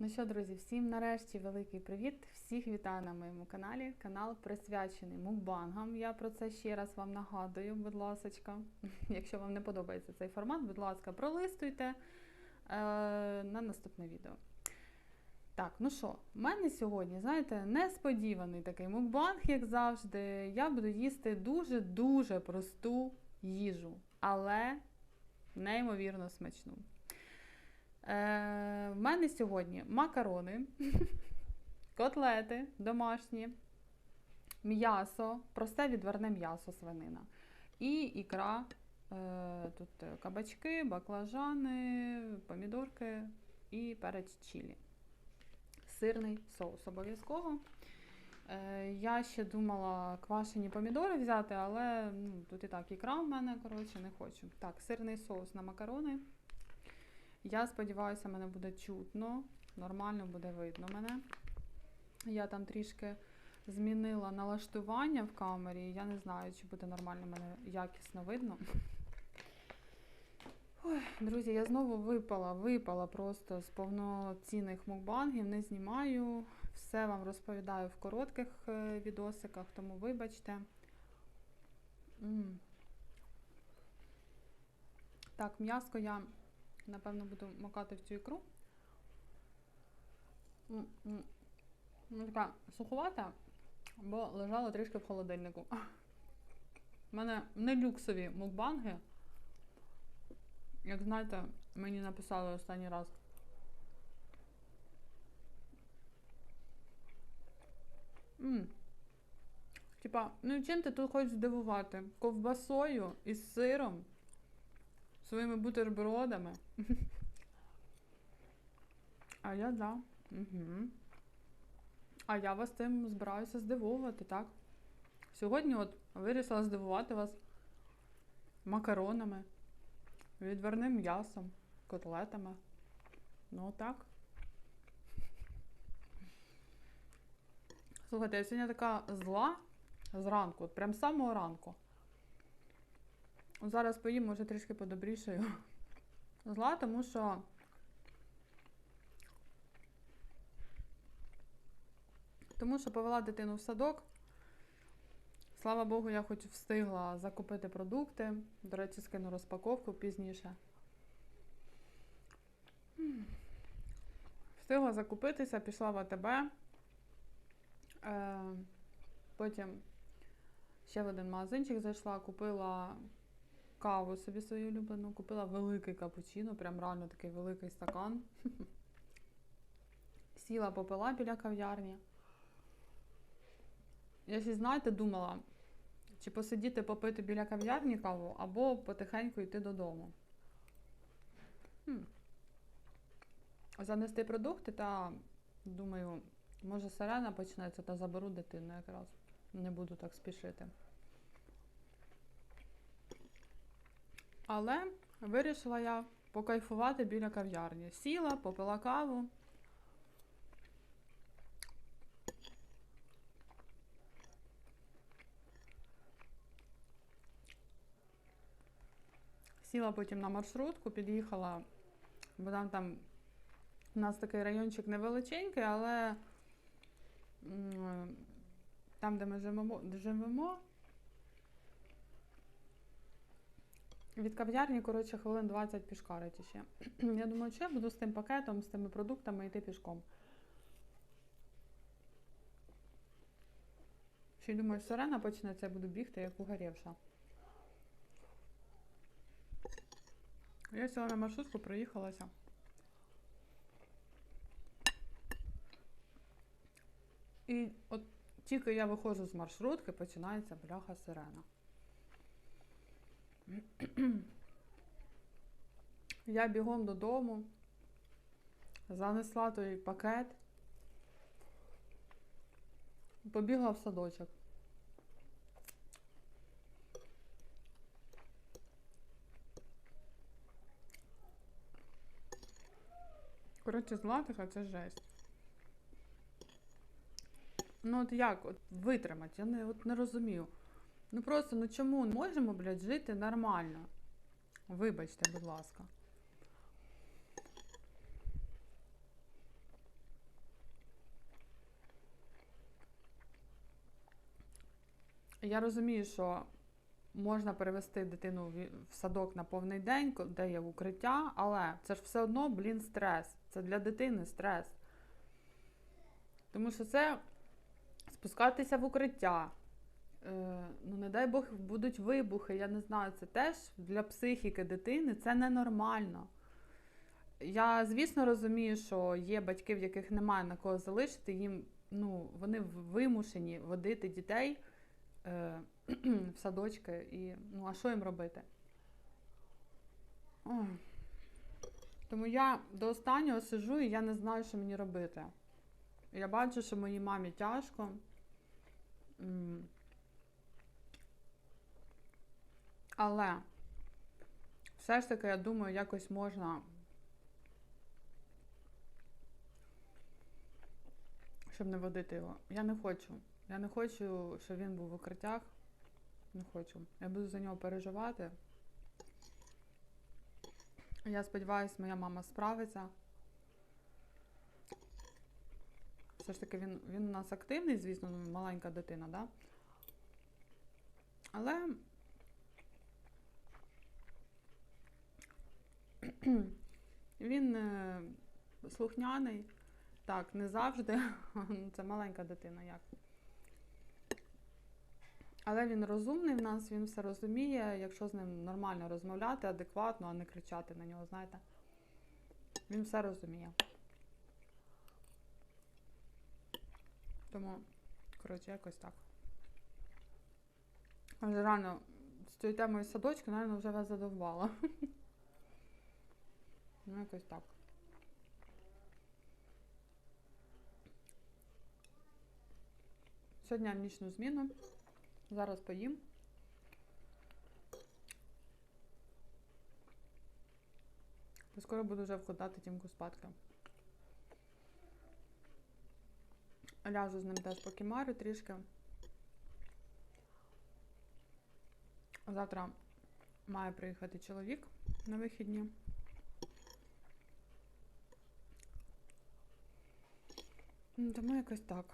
Ну що, друзі, всім нарешті великий привіт! Всіх вітаю на моєму каналі. Канал присвячений мукбангам. Я про це ще раз вам нагадую, будь ласочка. Якщо вам не подобається цей формат, будь ласка, пролистуйте е, на наступне відео. Так, ну що, в мене сьогодні, знаєте, несподіваний такий мукбанг, як завжди. Я буду їсти дуже-дуже просту їжу, але неймовірно смачну. Е, в мене сьогодні макарони, котлети домашні, м'ясо, просте відварне м'ясо свинина. І ікра, е, тут кабачки, баклажани, помідорки і перець чилі. Сирний соус обов'язково. Е, я ще думала квашені помідори взяти, але ну, тут і так ікра в мене, коротше, не хочу. Так, сирний соус на макарони. Я сподіваюся, мене буде чутно, нормально буде видно мене. Я там трішки змінила налаштування в камері. Я не знаю, чи буде нормально мене якісно видно. Ой, Друзі, я знову випала, випала просто з повноцінних мукбангів, не знімаю. Все вам розповідаю в коротких е, відосиках, тому вибачте. М -м. Так, м'яско я Напевно, буду макати в цю ікру. Ну, така суховата, бо лежала трішки в холодильнику. У мене не люксові мукбанги. Як знаєте, мені написали останній раз. М Типа, ну чим ти тут хочеш здивувати? Ковбасою із сиром, своїми бутербродами. А я да. Угу. А я вас тим збираюся здивовувати, так? Сьогодні от вирішила здивувати вас макаронами, відварним м'ясом, котлетами. Ну так. Слухайте, я сьогодні така зла зранку, от прям з самого ранку. Зараз поїм, може трішки подобрішаю. Зла, тому що Тому що повела дитину в садок. Слава Богу, я хоч встигла закупити продукти. До речі, скину розпаковку пізніше. Встигла закупитися, пішла в АТБ. Е, потім ще в один магазинчик зайшла, купила каву собі свою улюблену, купила великий капучино, прям реально такий великий стакан. Сіла попила біля кав'ярні. Я ще, знаєте, думала, чи посидіти попити біля кав'ярні каву, або потихеньку йти додому. Хм. Занести продукти та, думаю, може сирена почнеться та заберу дитину якраз. Не буду так спішити. Але вирішила я покайфувати біля кав'ярні. Сіла, попила каву. Сіла потім на маршрутку, під'їхала, бо там там у нас такий райончик невеличенький, але там, де ми живемо, живемо від кав'ярні, коротше, хвилин 20 пішкарить ще. Я думаю, що я буду з тим пакетом, з тими продуктами йти пішком. Ще думаю, сирена почнеться, я буду бігти, як угорівша. Я сіла на маршрутку, проїхалася. І от тільки я виходжу з маршрутки, починається бляха сирена. Я бігом додому, занесла той пакет, побігла в садочок. Коротше, златиха це жесть. Ну от як от витримати? Я не от не розумію. Ну просто ну чому можемо, блядь, жити нормально? Вибачте, будь ласка. Я розумію, що можна перевести дитину в садок на повний день, де є укриття, але це ж все одно, блін, стрес. Це для дитини стрес. Тому що це спускатися в укриття. Е, ну, не дай Бог, будуть вибухи, я не знаю, це теж для психіки дитини це ненормально. Я, звісно, розумію, що є батьки, в яких немає на кого залишити, їм ну, вони вимушені водити дітей е, в садочки. І, ну, а що їм робити? Ой. Тому я до останнього сижу і я не знаю, що мені робити. Я бачу, що моїй мамі тяжко. М. Але все ж таки, я думаю, якось можна, щоб не водити його. Я не хочу. Я не хочу, щоб він був в укриттях. Не хочу. Я буду за нього переживати. Я сподіваюся, моя мама справиться. Все ж таки, він, він у нас активний, звісно, ну, маленька дитина, да? Але він е, слухняний. Так, не завжди. Це маленька дитина, як. Але він розумний в нас, він все розуміє, якщо з ним нормально розмовляти, адекватно, а не кричати на нього, знаєте. Він все розуміє. Тому, коротше, якось так. Вже реально з цією темою садочку, напевно, вже вас задовбала. Ну, якось так. Сьогодні нічну зміну. Зараз поїм. Та Скоро буду вже вкладати тімку спадки. Ляжу з ним теж покімарю трішки. Завтра має приїхати чоловік на вихідні. Тому якось так.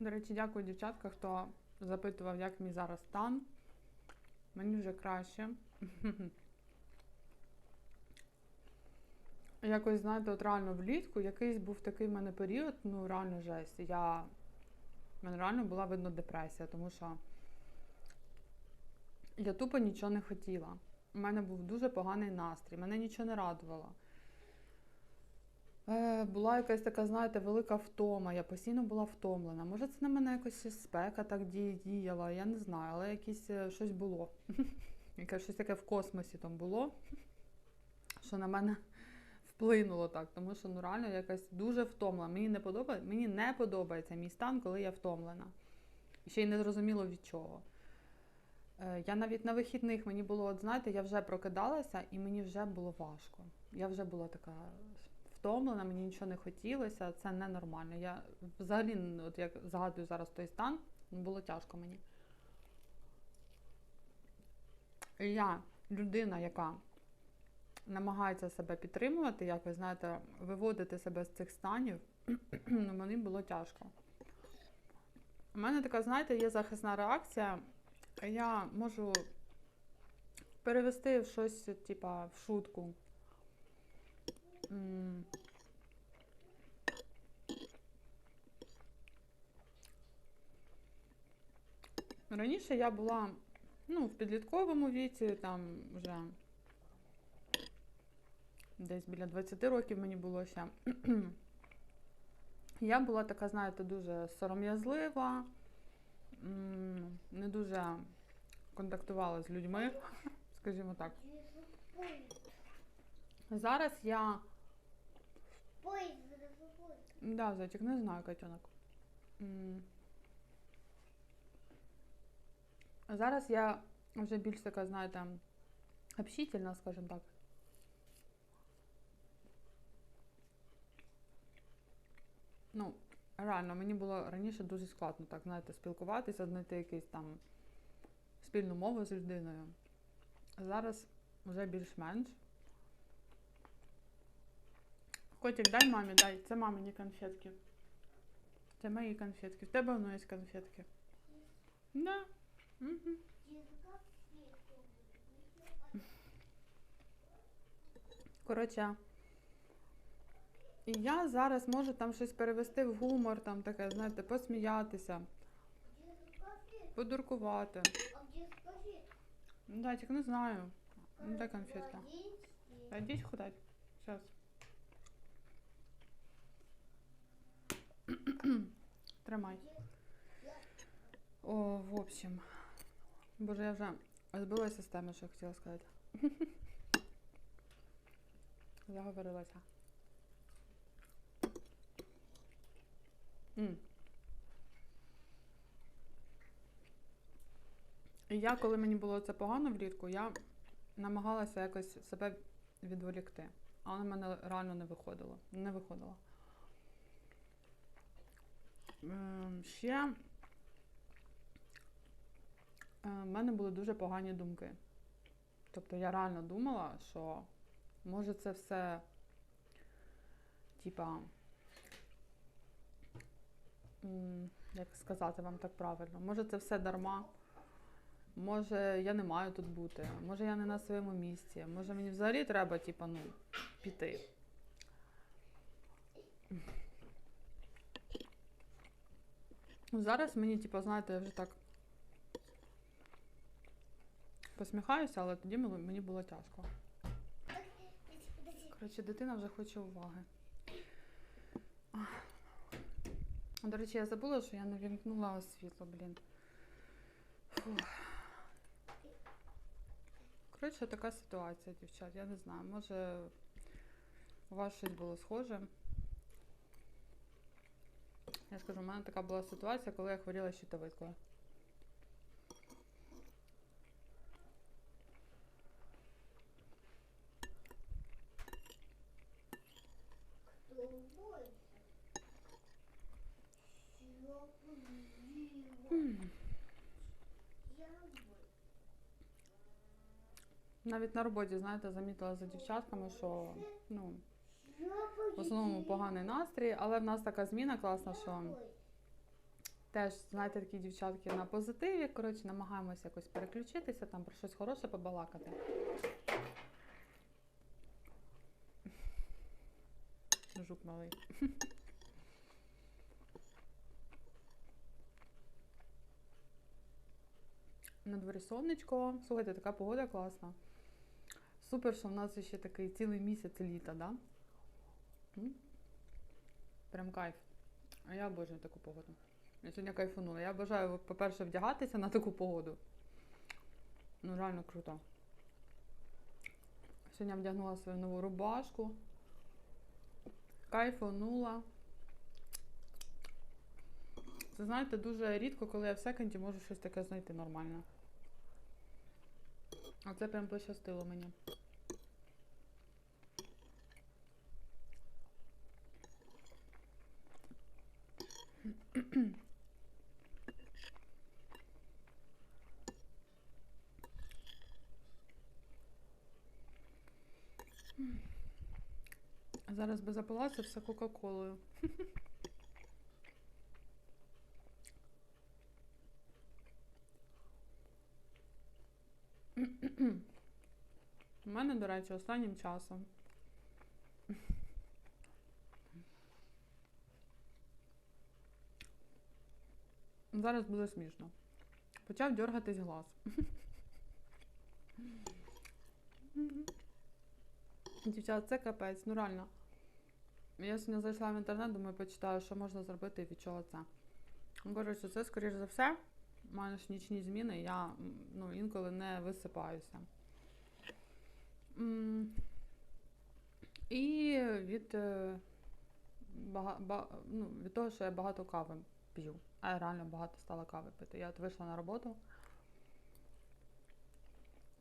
До речі, дякую дівчатка, хто запитував, як мій зараз стан. Мені вже краще. Якось, знаєте, от реально влітку якийсь був такий в мене період, ну реально жесть. Я... В мене реально була видно депресія, тому що я тупо нічого не хотіла. У мене був дуже поганий настрій, мене нічого не радувало. Е, була якась така, знаєте, велика втома. Я постійно була втомлена. Може, це на мене якось спека так діяла, я не знаю, але якесь е, щось було. Якесь щось таке в космосі там було, що на мене вплинуло так, тому що ну реально якась дуже втомлена. Мені не подобається, мені не подобається мій стан, коли я втомлена. Ще й не зрозуміло від чого. Е, Я навіть на вихідних мені було, от знаєте, я вже прокидалася і мені вже було важко. Я вже була така втомлена, мені нічого не хотілося, це ненормально. Я взагалі, от як згадую зараз той стан, було тяжко мені. Я людина, яка намагається себе підтримувати, як ви знаєте, виводити себе з цих станів, ну, мені було тяжко. У мене така, знаєте, є захисна реакція. Я можу перевести в щось, типа, в шутку. Раніше я була ну, в підлітковому віці, там вже десь біля 20 років мені було ще. Я була така, знаєте, дуже сором'язлива, не дуже контактувала з людьми, скажімо так. Зараз я. Да, зайчик, не знаю, котенок. Зараз я вже більш така, знаєте, общительна, скажімо так. Ну, реально, мені було раніше дуже складно так, знаєте, спілкуватися, знайти якийсь там спільну мову з людиною. Зараз вже більш-менш. Котик, дай мамі, дай. Це мамині конфетки. Це мої конфетки. В тебе воно є конфетки. Да. Угу. Коротше. І я зараз можу там щось перевести в гумор, там таке, знаєте, посміятися, подуркувати. Ну, да, тільки не знаю. Ну, дай конфетка. Йдіть худать. Сейчас. Тримай. О, в общем. Боже, я вже збилася з теми, що я хотіла сказати. Заговорилася. І я, коли мені було це погано влітку, я намагалася якось себе відволікти. Але в мене реально не виходило. Не виходило. Ем, Ще е, в мене були дуже погані думки. Тобто я реально думала, що може це все, типа, як сказати вам так правильно, може це все дарма. Може, я не маю тут бути, може я не на своєму місці, може мені взагалі треба, типа, ну, піти. Зараз мені, типу, знаєте, я вже так посміхаюся, але тоді мені було тяжко. Коротше, дитина вже хоче уваги. До речі, я забула, що я не вімкнула світло, блін. Коротше, така ситуація, дівчат. Я не знаю, може у вас щось було схоже. Я скажу, у мене така була ситуація, коли я хворіла щитовидкою. Кто больше? Я победила. М. Я больше. Навіть на роботі, знаєте, замітила за дівчатками, що ну, в основному поганий настрій, але в нас така зміна класна, що теж, знаєте, такі дівчатки на позитиві. Коротше, намагаємося якось переключитися, там про щось хороше побалакати. Жук малий. На дворі сонечко. Слухайте, така погода класна. Супер, що в нас ще такий цілий місяць літа, да? Прям кайф. А я обожнюю таку погоду. Я сьогодні кайфанула. Я бажаю, по-перше, вдягатися на таку погоду. Ну, реально круто. Сьогодні я вдягнула свою нову рубашку. Кайфанула. Це знаєте, дуже рідко, коли я в секонді можу щось таке знайти нормальне. А це прям пощастило мені. Зараз би запилася все Кока-Колою. У мене, до речі, останнім часом. Зараз буде смішно. Почав дергатись глаз. Дівчата, це капець, ну реально. Я сьогодні зайшла в інтернет, думаю, почитаю, що можна зробити і від чого це. Ну, Коротше, це, скоріш за все, в мене ж нічні зміни, я ну, інколи не висипаюся. І від, е, ну, від того, що я багато кави п'ю. А я реально багато стала кави пити. Я от вийшла на роботу.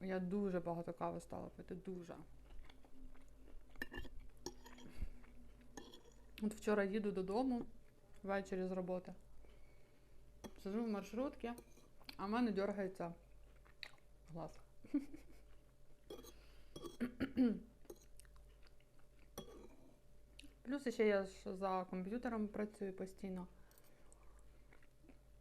Я дуже багато кави стала пити, дуже. От вчора їду додому, ввечері з роботи. Сижу в маршрутці, а в мене дергається глаз. Плюс ще я ж за комп'ютером працюю постійно.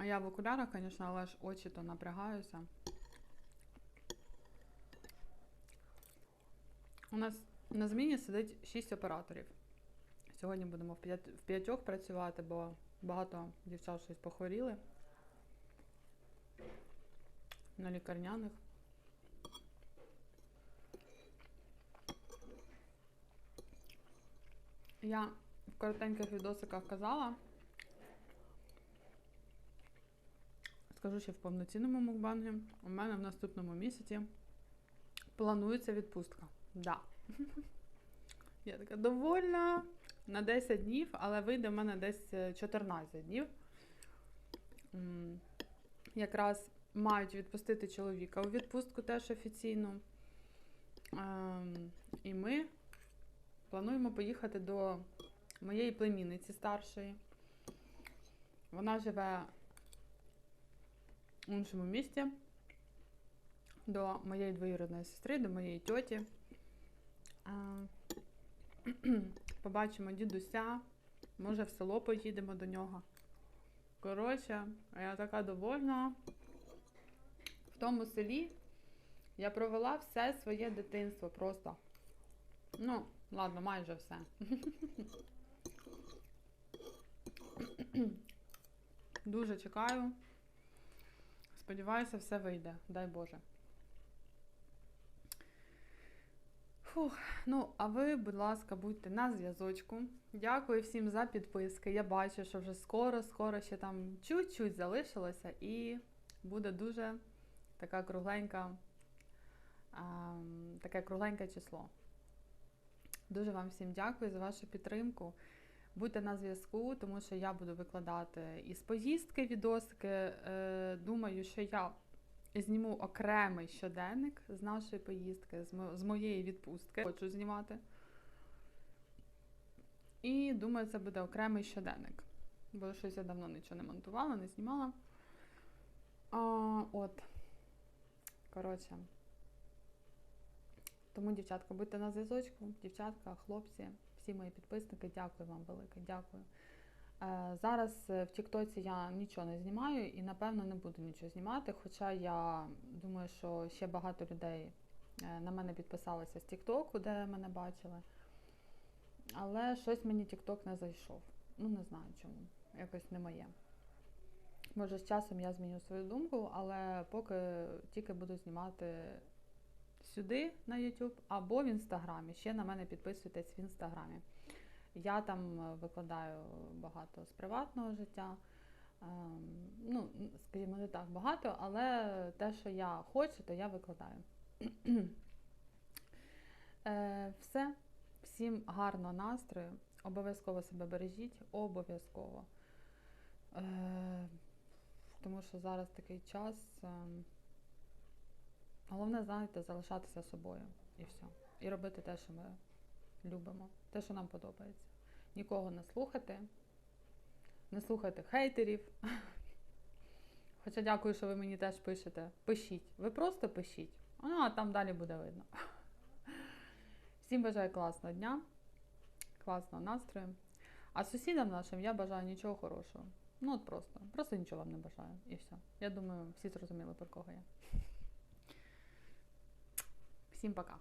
А я в окулярах, звісно, але ж очі то напрягаюся. У нас на зміні сидить 6 операторів. Сьогодні будемо в п'ят- в п'ятьох працювати, бо багато дівчат щось похворіли. На лікарняних. Я в коротеньких відосиках казала. Скажу ще в повноцінному мукбангі. У мене в наступному місяці планується відпустка. Да. Я така довольна на 10 днів, але вийде в мене десь е, 14 днів. Якраз мають відпустити чоловіка у відпустку теж офіційно. Ем, І ми плануємо поїхати до моєї племінниці старшої. Вона живе в іншому місті, до моєї двоюрідної сестри, до моєї тьоті. Побачимо дідуся, може в село поїдемо до нього. Коротше, я така довольна. В тому селі я провела все своє дитинство просто. Ну, ладно, майже все. Дуже чекаю. Сподіваюся, все вийде, дай Боже. Фух, ну, а ви, будь ласка, будьте на зв'язочку. Дякую всім за підписки. Я бачу, що вже скоро, скоро ще там чуть-чуть залишилося, і буде дуже така кругленька, ем, таке кругленьке число. Дуже вам всім дякую за вашу підтримку. Будьте на зв'язку, тому що я буду викладати із поїздки відосики. Е, думаю, що я зніму окремий щоденник з нашої поїздки, з, моєї відпустки. Хочу знімати. І думаю, це буде окремий щоденник. Бо щось я давно нічого не монтувала, не знімала. А, от. Коротше. Тому, дівчатка, будьте на зв'язочку. Дівчатка, хлопці, всі мої підписники, дякую вам велике, дякую. Е, Зараз е, в Тіктоці я нічого не знімаю і, напевно, не буду нічого знімати. Хоча я думаю, що ще багато людей е, на мене підписалися з Тіктоку, де мене бачили. Але щось мені Тікток не зайшов. Ну, не знаю чому. Якось не моє. Може, з часом я зміню свою думку, але поки тільки буду знімати сюди на YouTube або в інстаграмі. Ще на мене підписуйтесь в інстаграмі. Я там е, викладаю багато з приватного життя. Ем, Ну, скажімо, не так багато, але те, що я хочу, то я викладаю. Е, Все. Всім гарного настрою. Обов'язково себе бережіть, обов'язково. Е, Тому що зараз такий час. Головне, знаєте, залишатися собою і все. І робити те, що ми любимо, те, що нам подобається. Нікого не слухати, не слухайте хейтерів. Хоча дякую, що ви мені теж пишете. Пишіть. Ви просто пишіть. Ну, а там далі буде видно. Всім бажаю класного дня, класного настрою. А сусідам нашим я бажаю нічого хорошого. Ну от просто. Просто нічого вам не бажаю. І все. Я думаю, всі зрозуміли, про кого я. Всім пока.